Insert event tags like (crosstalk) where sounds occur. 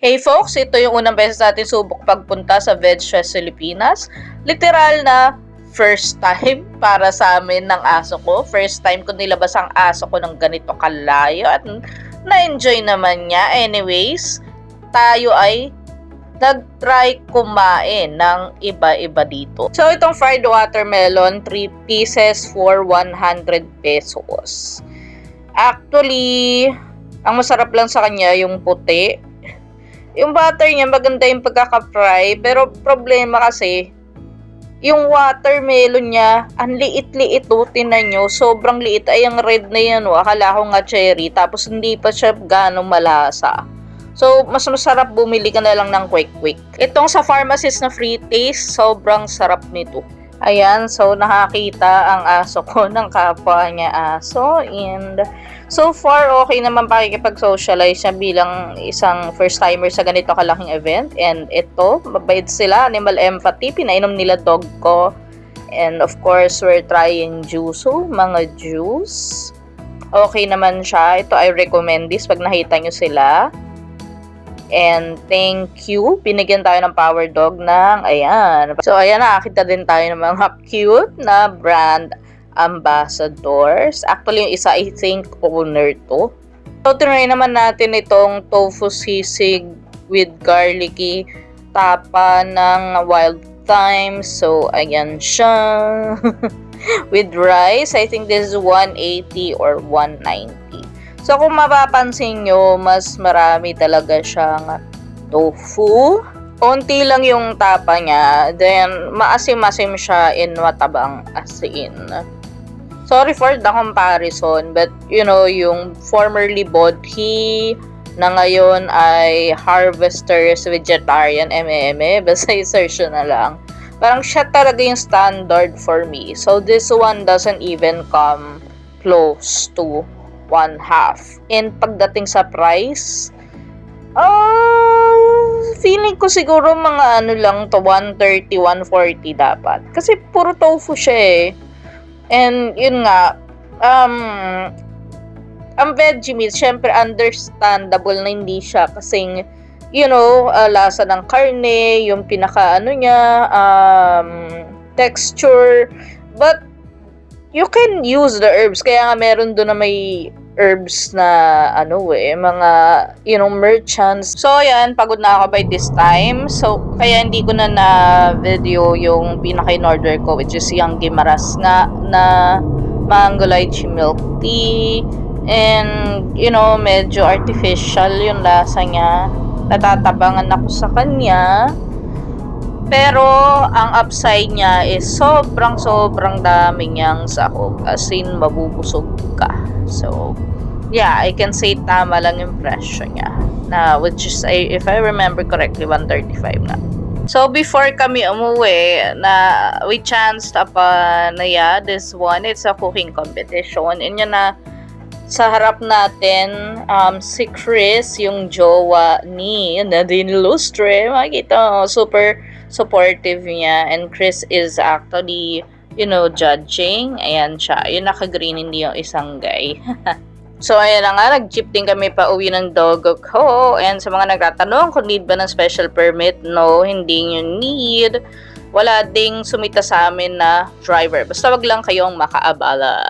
Hey folks, ito yung unang beses natin subok pagpunta sa Veg Fest Pilipinas. Literal na first time para sa amin ng aso ko. First time ko nilabas ang aso ko ng ganito kalayo at na-enjoy naman niya. Anyways, tayo ay nag-try kumain ng iba-iba dito. So, itong fried watermelon, 3 pieces for 100 pesos. Actually, ang masarap lang sa kanya yung puti. Yung butter niya, maganda yung pagkaka-fry. Pero problema kasi, yung watermelon niya, ang liit-liit o, tinan nyo, sobrang liit. Ay, ang red na yan, o. akala ko nga cherry. Tapos, hindi pa siya ganong malasa. So, mas masarap bumili ka na lang ng quick-quick. Itong sa pharmacist na free taste, sobrang sarap nito. Ayan, so nakakita ang aso ko (laughs) ng kapwa niya aso. And so far okay naman pakikipag-socialize siya bilang isang first timer sa ganito kalaking event. And ito, mabait sila, animal empathy, pinainom nila dog ko. And of course we're trying juice, mga juice. Okay naman siya, ito I recommend this pag nakita nyo sila And thank you. Binigyan tayo ng Power Dog ng, ayan. So, ayan, nakakita din tayo ng mga (laughs) cute na brand ambassadors. Actually, yung isa, I think, owner to. So, tinry naman natin itong tofu sisig with garlicky tapa ng wild thyme. So, ayan siya. (laughs) with rice, I think this is 180 or 190. So, kung mapapansin nyo, mas marami talaga siyang tofu. Konti lang yung tapa niya. Then, maasim-asim siya in matabang asin. Sorry for the comparison, but you know, yung formerly Bodhi na ngayon ay Harvesters Vegetarian MM, basta i-search na lang. Parang siya talaga yung standard for me. So, this one doesn't even come close to one half. And pagdating sa price, ah, feeling ko siguro mga ano lang to, 130, 140 dapat. Kasi puro tofu siya eh. And yun nga, um, ang veggie meat, syempre understandable na hindi siya kasing, you know, uh, lasa ng karne, yung pinaka ano niya, um, texture, but you can use the herbs. Kaya nga meron doon na may herbs na ano eh, mga, you know, merchants. So, yan, pagod na ako by this time. So, kaya hindi ko na na-video yung pinaka-in-order ko, which is yung Gimaras nga na mango milk tea. And, you know, medyo artificial yung lasa niya. Natatabangan ako sa kanya. Pero, ang upside niya is sobrang sobrang dami niyang sahog. As in, mabubusog ka. So, yeah, I can say tama lang yung presyo niya. Na, which is, if I remember correctly, 135 na. So, before kami umuwi, na we chanced upon, na yeah, this one, it's a cooking competition. And yun na, sa harap natin, um, si Chris, yung jowa ni Nadine Lustre. Makikita super supportive niya. And Chris is actually, you know, judging. Ayan siya. Yung naka-green, hindi yung isang guy. (laughs) so, ayan na nga, nag-jeep din kami pa uwi ng dogo ko. And sa mga nagtatanong kung need ba ng special permit, no, hindi nyo need. Wala ding sumita sa amin na driver. Basta wag lang kayong makaabala.